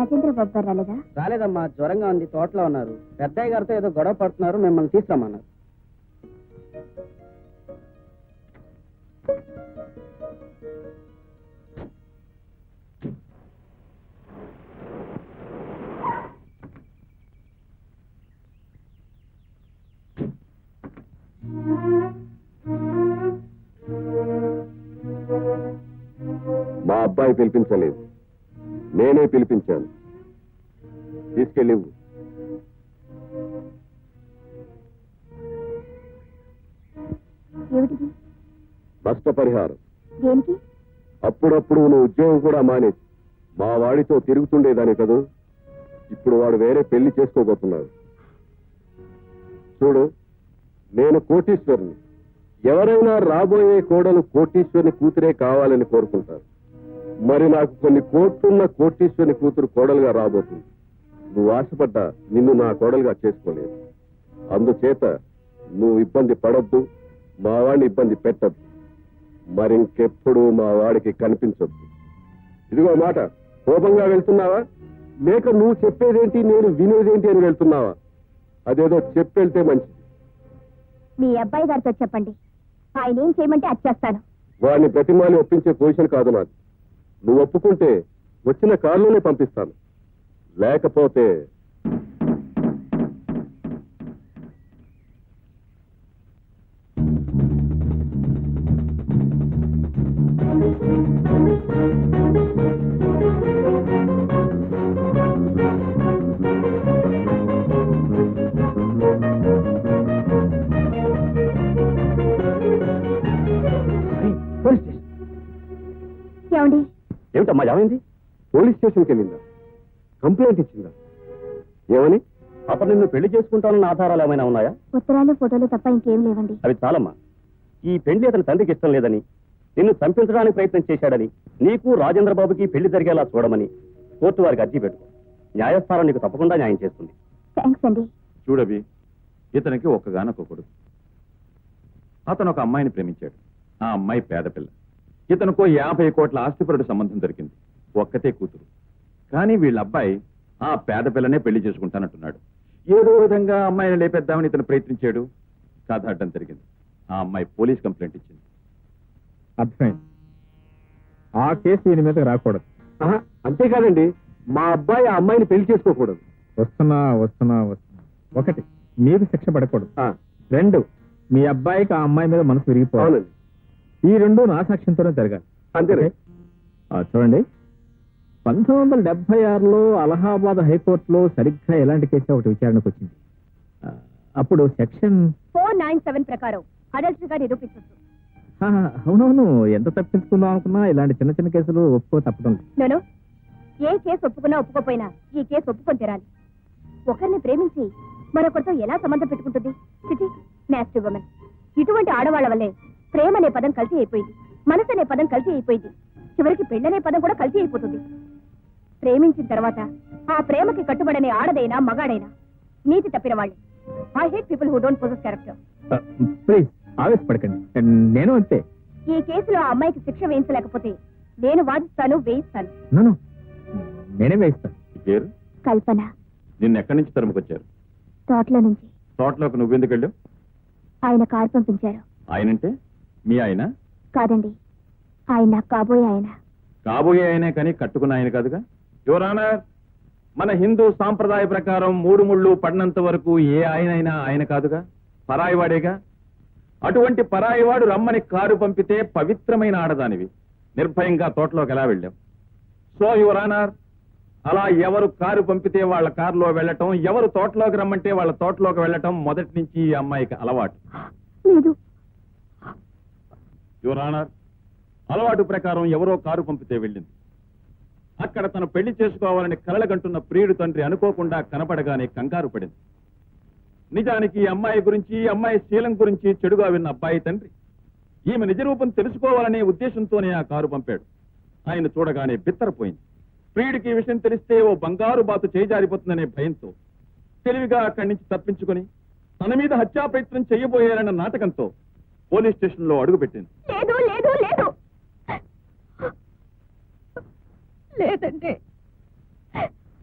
రాజేంద్ర బాబు గారు రాలేదా? రాలేదమ్మా జ్వరంగా ఉంది తోటలో ఉన్నారు. పెద్దయ్య గారితో ఏదో గొడవ పడుతున్నారు మిమ్మల్ని తీసుకురమ్మన్నారు. మా అబ్బాయి పిలిపించలేదు. నేనే పిలిపించాను. తీసుకెళ్ళి ఇవ్వు. ఏమిటిది? నష్టపరిహారం అప్పుడప్పుడు నువ్వు ఉద్యోగం కూడా మానేసి మా వాడితో తిరుగుతుండేదాని కదూ? ఇప్పుడు వాడు వేరే పెళ్ళి చేసుకోబోతున్నాడు. చూడు నేను కోటీశ్వరుని ఎవరైనా రాబోయే కోడలు కోటీశ్వరుని కూతురే కావాలని కోరుకుంటారు. మరి నాకు కొన్ని కోట్లున్న కోటీశ్వరుని కూతురు కోడలుగా రాబోతుంది. నువ్వు ఆశపడ్డా నిన్ను నా కోడలుగా చేసుకోలేదు. అందుచేత నువ్వు ఇబ్బంది పడొద్దు మా వాడిని ఇబ్బంది పెట్టద్దు. మరింకెప్పుడు మా వాడికి కనిపించొద్దు. ఇదిగో మాట కోపంగా వెళ్తున్నావా? లేక నువ్వు చెప్పేదేంటి నేను వినేదేంటి అని వెళ్తున్నావా? అదేదో చెప్పెళ్తే మంచిది. మీ అబ్బాయి గారితో చెప్పండి. ఆయన ఏం చేయమంటే అది చేస్తాను. వాడిని ప్రతిమాని ఒప్పించే పొజిషన్ కాదు నాది నువ్వు ఒప్పుకుంటే వచ్చిన కారులోనే పంపిస్తాను. లేకపోతే స్టేషన్కి వెళ్ళిందా? కంప్లైంట్ ఇచ్చిందా? ఏమని? అతను నిన్ను పెళ్ళి చేసుకుంటానన్న ఆధారాలు ఏమైనా ఉన్నాయా? ఉత్తరాలు ఫోటోలు తప్ప ఇంకేం లేవండి. అవి చాలమ్మా. ఈ పెళ్ళి అతని తండ్రికి ఇష్టం లేదని నిన్ను చంపించడానికి ప్రయత్నం చేశాడని నీకు రాజేంద్ర బాబుకి పెళ్ళి జరిగేలా చూడమని కోర్టు వారికి అర్జీ పెట్టుకో. న్యాయస్థానం నీకు తప్పకుండా న్యాయం చేస్తుంది. థ్యాంక్స్ అండి. చూడవి ఇతనికి ఒక్కగానొక్క కొడుకు. అతను ఒక అమ్మాయిని ప్రేమించాడు. ఆ అమ్మాయి పేద పిల్ల ఇతనుకో యాభై కోట్ల ఆస్తిపరుడు సంబంధం దొరికింది. ఒక్కతే కూతురు. కానీ వీళ్ళ అబ్బాయి ఆ పేద పిల్లనే పెళ్ళి చేసుకుంటానంటున్నాడు. ఏదో విధంగా అమ్మాయిని లేపేద్దామని ఇతను ప్రయత్నించాడు. కథ అడ్డం జరిగింది. ఆ అమ్మాయి పోలీస్ కంప్లైంట్ ఇచ్చింది. అర్థమైంది ఆ కేసు దీని మీద రాకూడదు. అంతేకాదండి. మా అబ్బాయి ఆ అమ్మాయిని పెళ్ళి చేసుకోకూడదు. వస్తున్నా వస్తున్నా వస్తున్నా. ఒకటి మీకు శిక్ష పడకూడదు. ఆ, రెండు మీ అబ్బాయికి ఆ అమ్మాయి మీద మనసు విరిగిపోవాలి. ఈ రెండు నా సాక్ష్యంతోనే జరగాలి? ఆ, చూడండి. పంతొమ్మిది వందల డెబ్బై ఆరులో అలహాబాద్ హైకోర్టులో సరిగ్గా ఎలాంటి కేసు ఒకటి విచారణకు వచ్చింది. అప్పుడు సెక్షన్ ఫోర్ నైన్ సెవెన్ ప్రకారం అడల్ట్గా నిరూపించవచ్చు అవునవును ఎంత తప్పించుకుందాం అనుకున్నా ఇలాంటి చిన్న చిన్న కేసులు ఒప్పుకో తప్పడం. నేను ఏ కేసు ఒప్పుకున్నా ఒప్పుకోపోయినా ఈ కేసు ఒప్పుకొని తీరాలి. ఒకరిని ప్రేమించి మరొకరితో ఎలా సంబంధం పెట్టుకుంటుంది? చిటి నాస్టి ఉమెన్ ఇటువంటి ఆడవాళ్ళ వల్లే ప్రేమ అనే పదం కల్తీ అయిపోయింది మనసు అనే పదం కల్తీ అయిపోయింది. చివరికి పెళ్ళనే పదం కూడా కల్తీ అయిపోతుంది. ప్రేమించిన తర్వాత ఆ ప్రేమకి కట్టుబడనే ఆడదైనా మగాడైనా నీతి తప్పిన వాళ్ళే. I hate people who don't possess character please ఆవేశపడకండి. నేను అంతే. ఈ కేసులో ఆ అమ్మాయికి శిక్ష వేయించలేకపోతే నేను వాదిస్తాను వేయిస్తాను. నన్ను నేనే వేయిస్తాను. పేరు? కల్పన. నిన్ను ఎక్కడి నుంచి తరుముకొచ్చారు? తోటలో నుంచి. తోటలోకి నువ్వెందుకు వెళ్ళావు? ఆయన కారు పంపించారు. ఆయనంటే? మీ ఆయన? కాదండి. ఆయన కాబోయే ఆయన. కాబోయే ఆయనే కానీ కట్టుకున్న ఆయన కాదుగా? యువరానా మన హిందూ సాంప్రదాయ ప్రకారం మూడు ముళ్ళు పడినంత వరకు ఏ ఆయనైనా ఆయన కాదుగా? పరాయివాడేగా? అటువంటి పరాయివాడు రమ్మని కారు పంపితే పవిత్రమైన ఆడదానివి. నిర్భయంగా తోటలోకి ఎలా వెళ్ళాం? సో యువరానర్ అలా ఎవరు కారు పంపితే వాళ్ళ కారులో వెళ్ళటం ఎవరు తోటలోకి రమ్మంటే వాళ్ళ తోటలోకి వెళ్ళటం మొదటి నుంచి ఈ అమ్మాయికి అలవాటు. లేదు. యువరానర్ అలవాటు ప్రకారం ఎవరో కారు పంపితే వెళ్ళింది. అక్కడ తను పెళ్ళి చేసుకోవాలని కలలగంటున్న ప్రియుడు తండ్రి అనుకోకుండా కనపడగానే కంగారు పడింది. నిజానికి అమ్మాయి గురించి అమ్మాయి శీలం గురించి చెడుగా విన్న అబ్బాయి తండ్రి. ఈమె నిజరూపం తెలుసుకోవాలనే ఉద్దేశంతోనే ఆ కారు పంపాడు. ఆయన చూడగానే బిత్తరపోయింది. ప్రియుడికి ఈ విషయం తెలిస్తే ఓ బంగారు బాతు చేజారిపోతుందనే భయంతో తెలివిగా అక్కడి నుంచి తప్పించుకుని తన మీద హత్యా ప్రయత్నం చేయబోయారన్న నాటకంతో పోలీస్ స్టేషన్లో అడుగుపెట్టింది. లేదు లేదు లేదు. లేదండి.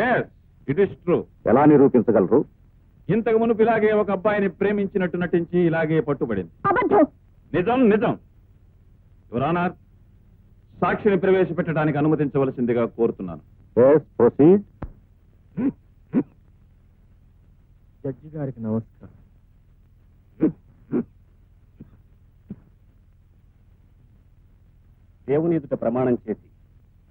ఎస్ ఇట్ ఇస్ ట్రూ ఎలా నిరూపించగలరు? ఇంతకు మునుపు ఇలాగే ఒక అబ్బాయిని ప్రేమించినట్టు నటించి ఇలాగే పట్టుబడింది. అబద్ధం. నిజం నిజం. యువరానార్ సాక్షిని ప్రవేశపెట్టడానికి అనుమతించవలసిందిగా కోరుతున్నాను. జడ్జి గారికి నమస్కారం. దేవుని ఎదుట ప్రమాణం చేసి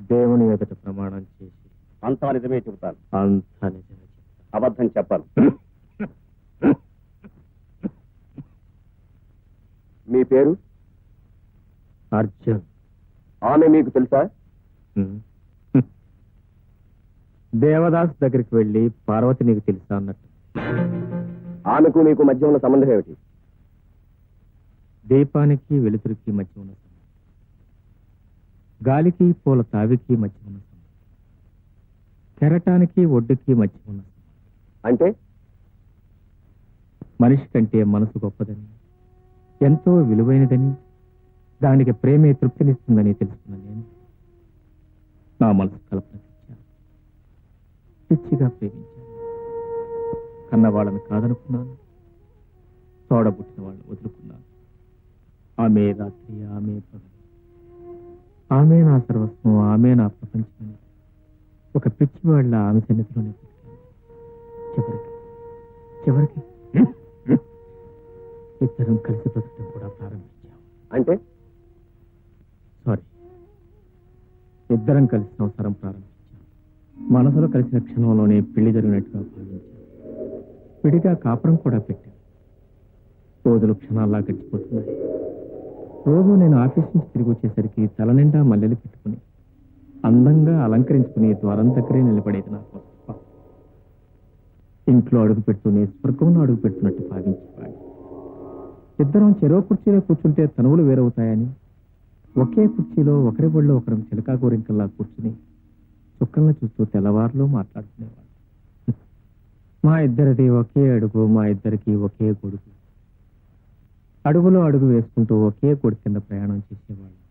దేవుని ఎదుట ప్రమాణం చేసి అంతా నిజమే చెబుతాను. అంతా నిజమే అబద్ధం చెప్పాను. మీ పేరు? అర్జున్. ఆమె మీకు తెలుసా. దేవదాస్ దగ్గరికి వెళ్ళి పార్వతి నీకు తెలుసా అన్నట్టు. ఆమెకు మీకు మధ్య ఉన్న సంబంధం ఏమిటి? దీపానికి వెలుతురికి మధ్య ఉన్న సంబంధం గాలికి పూల తావికి మధ్య ఉన్న కెరటానికి ఒడ్డుకి మధ్య ఉన్న అంటే? మనిషి కంటే మనసు గొప్పదని ఎంతో విలువైనదని దానికి ప్రేమే తృప్తినిస్తుందని తెలుసుకున్న నేను నా మనసు కల్పన పిచ్చిగా ప్రేమించాను. కన్నవాళ్ళని కాదనుకున్నాను. తోడబుట్టిన వాళ్ళని వదులుకున్నాను. ఆమె రాత్రి ఆమె పగలు. ఆమె నా సర్వస్వం ఆమె నా ప్రపంచమని ఒక పిచ్చి వాళ్ళ ఆమె సన్నిధిలోనే. చివరికి చివరికి ఇద్దరం కలిసి బ్రతకడం కూడా ప్రారంభించాం. అంటే? సారీ. ఇద్దరం కలిసి సంసారం ప్రారంభించాం. మనసులో కలిసిన క్షణంలోనే పెళ్ళి జరిగినట్టుగా భావించాం. విడిగా కాపురం కూడా పెట్టాం. రోజులు క్షణాల్లా గడిచిపోతున్నాయి. రోజు నేను ఆఫీస్ నుంచి తిరిగి వచ్చేసరికి తల నిండా మల్లెలు పెట్టుకుని అందంగా అలంకరించుకుని ద్వారం దగ్గరే నిలబడేది నా ఇంట్లో అడుగు పెడుతూనే స్వర్గంలో అడుగు పెట్టినట్టు భావించేవాడు ఇద్దరం చెరో కుర్చీలో కూర్చుంటే తనువులు వేరవుతాయని ఒకే కుర్చీలో ఒకరి ఒళ్ళో ఒకరం చిలకా గోరింకల్లా కూర్చుని చుక్కలను చూస్తూ తెల్లవారులో మాట్లాడుకునేవాడు మా ఇద్దరిది ఒకే అడుగు మా ఇద్దరికి ఒకే గొడుగు. అడుగులో అడుగు వేసుకుంటూ ఒకే గొడుగు కింద ప్రయాణం చేసేవాళ్ళు.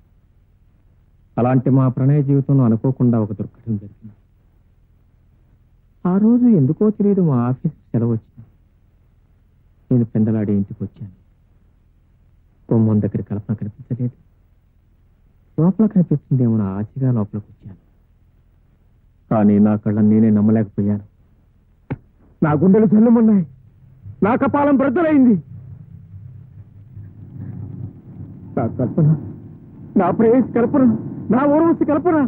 అలాంటి మా ప్రణయ జీవితంలో అనుకోకుండా ఒక దుర్ఘటన జరిగింది. ఆ రోజు ఎందుకో తెలియదు మా ఆఫీస్ సెలవు వచ్చింది. నేను పెందలాడి ఇంటికి వచ్చాను. గుమ్మం దగ్గర కల్పన కనిపించలేదు. లోపల కనిపిస్తుందేమో నా ఆశగా లోపలికి వచ్చాను. కానీ నా కళ్ళని నేనే నమ్మలేకపోయాను. నా గుండెలు చల్లమన్నాయి నా కపాలం బ్రద్దలైంది నా కల్పన నా ప్రేయస్ కల్పన నా ఊర్వశి కల్పన.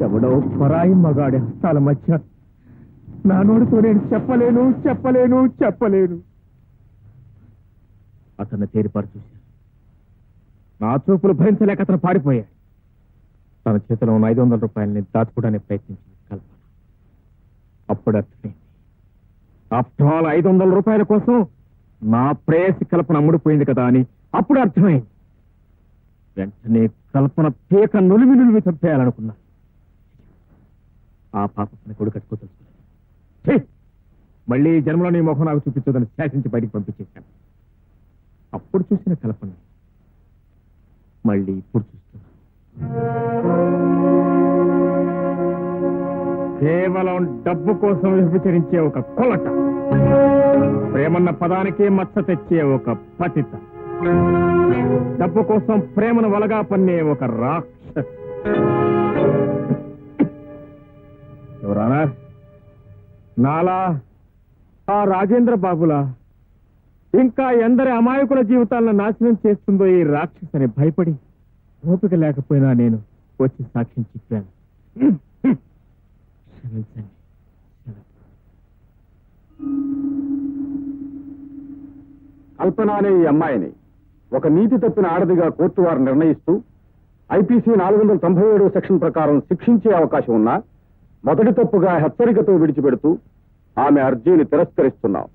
ఎవడో పరాయి మగాడి హస్తాల మధ్య నా నోడితో నేను చెప్పలేను చెప్పలేను చెప్పలేను. అతన్ని తేరిపారు చూశాను నా చూపులు భరించలేక అతను పారిపోయాడు. తన చేతిలో ఉన్న ఐదు వందల రూపాయలని దాచుకోవడానికి ప్రయత్నించింది కల్పన. అప్పుడు అర్థమైంది ఆఫ్టర్ ఆల్ ఐదు వందల రూపాయల కోసం నా ప్రేయసి కల్పన అమ్ముడిపోయింది కదా అని అప్పుడు అర్థమైంది. వెంటనే కల్పన పేక నులిమి నులిమి చంపేయాలనుకున్నా. ఆ పాప తన కొడు కట్టుకోదలుచుకున్నాను ఛీ! మళ్ళీ జన్మలో నీ ముఖం నాకు చూపించదని శాసించి బయటికి పంపించేశాను. అప్పుడు చూసిన కల్పన మళ్ళీ ఇప్పుడు చూస్తున్నా. కేవలం డబ్బు కోసం వ్యభిచరించే ఒక కొలట ప్రేమన్న పదానికే మచ్చ తెచ్చే ఒక పతిత. డబ్బు కోసం ప్రేమను వలగా పన్నే ఒక రాక్ష. ఎవరానా? నాలా? ఆ రాజేంద్ర బాబులా? ఇంకా ఎందరి అమాయకుల జీవితాలను నాశనం చేస్తుందో ఈ రాక్షసని భయపడి ఓపిక లేకపోయినా నేను వచ్చి సాక్ష్యం చెప్పాను. కల్పన అనే ఈ అమ్మాయిని ఒక నీతి తప్పిన ఆడదిగా కోర్టు వారు నిర్ణయిస్తూ ఐపీసీ నాలుగు వందల తొంభై ఏడు సెక్షన్ ప్రకారం శిక్షించే అవకాశం ఉన్నా మొదటి తప్పుగా హెచ్చరికతో విడిచిపెడుతూ ఆమె అర్జీని తిరస్కరిస్తున్నాం.